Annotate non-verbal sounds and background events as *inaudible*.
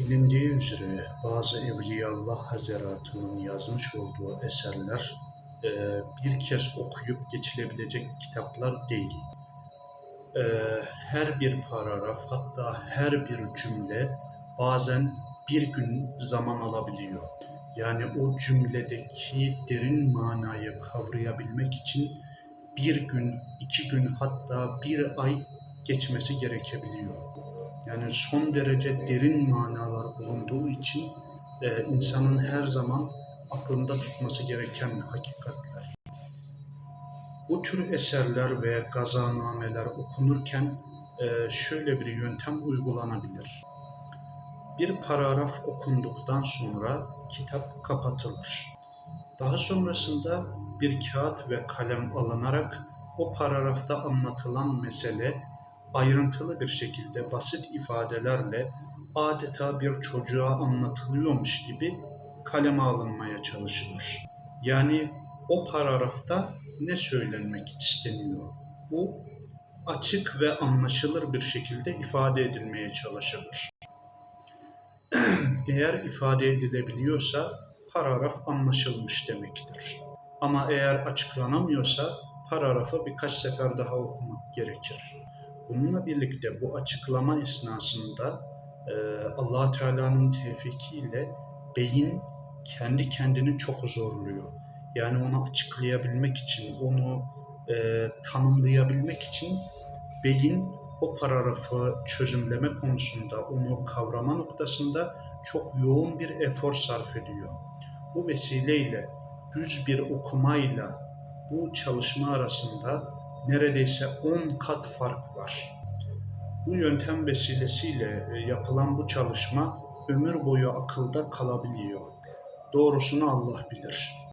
Bilindiği üzere bazı Evliyaullah Hazretleri'nin yazmış olduğu eserler e, bir kez okuyup geçilebilecek kitaplar değil. E, her bir paragraf hatta her bir cümle bazen bir gün zaman alabiliyor. Yani o cümledeki derin manayı kavrayabilmek için bir gün, iki gün hatta bir ay geçmesi gerekebiliyor. Yani son derece derin manalar bulunduğu için e, insanın her zaman aklında tutması gereken hakikatler. Bu tür eserler ve gazanameler okunurken e, şöyle bir yöntem uygulanabilir. Bir paragraf okunduktan sonra kitap kapatılır. Daha sonrasında bir kağıt ve kalem alınarak o paragrafta anlatılan mesele ayrıntılı bir şekilde basit ifadelerle adeta bir çocuğa anlatılıyormuş gibi kaleme alınmaya çalışılır. Yani o paragrafta ne söylenmek isteniyor? Bu açık ve anlaşılır bir şekilde ifade edilmeye çalışılır. *clears throat* Eğer ifade edilebiliyorsa paragraf anlaşılmış demektir. Ama eğer açıklanamıyorsa paragrafı birkaç sefer daha okumak gerekir. Bununla birlikte bu açıklama esnasında e, allah Teala'nın tevfikiyle beyin kendi kendini çok zorluyor. Yani onu açıklayabilmek için, onu e, tanımlayabilmek için beyin o paragrafı çözümleme konusunda, onu kavrama noktasında çok yoğun bir efor sarf ediyor. Bu vesileyle düz bir okumayla bu çalışma arasında neredeyse 10 kat fark var. Bu yöntem vesilesiyle e, yapılan bu çalışma ömür boyu akılda kalabiliyor. Doğrusunu Allah bilir.